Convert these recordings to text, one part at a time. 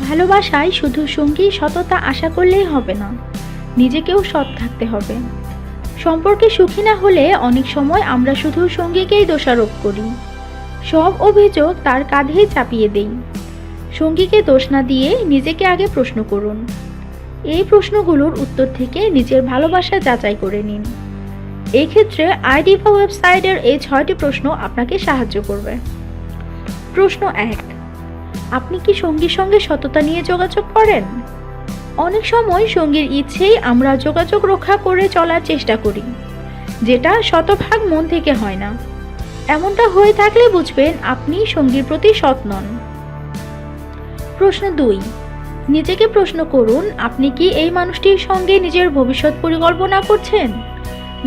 ভালোবাসায় শুধু সঙ্গী সততা আশা করলেই হবে না, নিজেকেও সৎ থাকতে হবে। সম্পর্কে সুখী না হলে অনেক সময় আমরা শুধু সঙ্গীকেই দোষারোপ করি। সব অভিযোগ তার কাঁধেই চাপিয়ে দেই। সঙ্গীকে দোষ না দিয়ে নিজেকে আগে প্রশ্ন করুন। এই প্রশ্নগুলোর উত্তর থেকে নিজের ভালোবাসা যাচাই করে নিন। এই ক্ষেত্রে আইডিভা ওয়েবসাইটের এই ছয়টি প্রশ্ন আপনাকে সাহায্য করবে। প্রশ্ন এক আপনি কি সঙ্গীর সঙ্গে সততা নিয়ে যোগাযোগ করেন? অনেক সময় সঙ্গীর ইচ্ছেই আমরা যোগাযোগ রক্ষা করে চলার চেষ্টা করি, যেটা শতভাগ মন থেকে হয় না। এমনটা হয়ে থাকলে বুঝবেন আপনি সঙ্গীর প্রতি সৎ নন। প্রশ্ন দুই, নিজেকে প্রশ্ন করুন, আপনি কি এই মানুষটির সঙ্গে নিজের ভবিষ্যৎ পরিকল্পনা করছেন?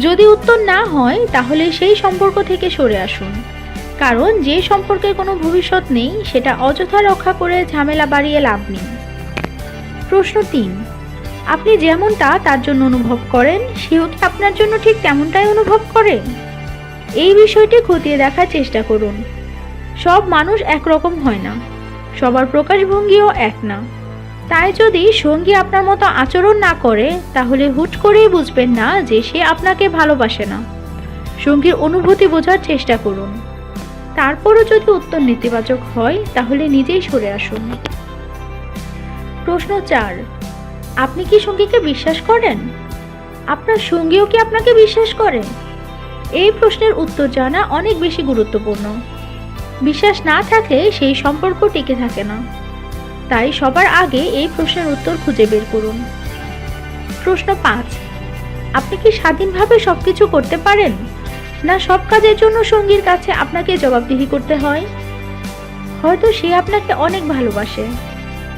যদি উত্তর না হয়, তাহলে সেই সম্পর্ক থেকে সরে আসুন। কারণ যে সম্পর্কের কোনো ভবিষ্যৎ নেই, সেটা অযথা রক্ষা করে ঝামেলা বাড়িয়ে লাভ নেই। প্রশ্ন তিন, আপনি যেমনটা তার জন্য অনুভব করেন সেও কি আপনার জন্য ঠিক তেমনটাই অনুভব করে? এই বিষয়টি খতিয়ে দেখার চেষ্টা করুন। সব মানুষ একরকম হয় না, সবার প্রকাশভঙ্গিও এক না। তাই যদি সঙ্গী আপনার মতো আচরণ না করে, তাহলে হুট করেই বুঝবেন না যে সে আপনাকে ভালোবাসে না। সঙ্গীর অনুভূতি বোঝার চেষ্টা করুন। তারপরও যদি উত্তর নেতিবাচক হয়, তাহলে নিজেই সরে আসুন। প্রশ্ন চার, আপনি কি সঙ্গীকে বিশ্বাস করেন? আপনার সঙ্গীও কি আপনাকে বিশ্বাস করে? এই প্রশ্নের উত্তর জানা অনেক বেশি গুরুত্বপূর্ণ। বিশ্বাস না থাকলে সেই সম্পর্ক টিকে থাকে না। তাই সবার আগে এই প্রশ্নের উত্তর খুঁজে বের করুন। প্রশ্ন পাঁচ, আপনি কি স্বাধীনভাবে সবকিছু করতে পারেন? না সব কাজের জন্য সঙ্গীর কাছে আপনাকে জবাবদিহি করতে হয়? হয়তো সে আপনাকে অনেক ভালোবাসে।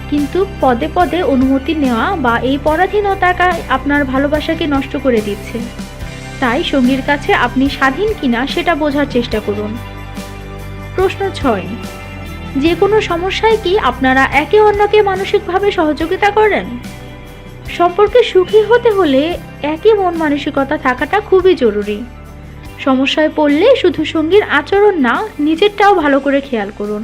কিন্তু পদে পদে অনুমতি নেওয়া বা এই পরাধীনতা আপনার ভালোবাসাকে নষ্ট করে দিচ্ছে। তাই সঙ্গীর কাছে আপনি স্বাধীন কিনা সেটা বোঝার চেষ্টা করুন। প্রশ্ন ছয়। যে কোনো সমস্যায় কি আপনারা একে অন্যকে মানসিকভাবে সহযোগিতা করেন? সম্পর্কে সুখী হতে হলে একই মন মানসিকতা থাকাটা খুবই জরুরি। সমস্যায় পড়লে শুধু সঙ্গীর আচরণ না নিজেরটাও ভালো করে খেয়াল করুন।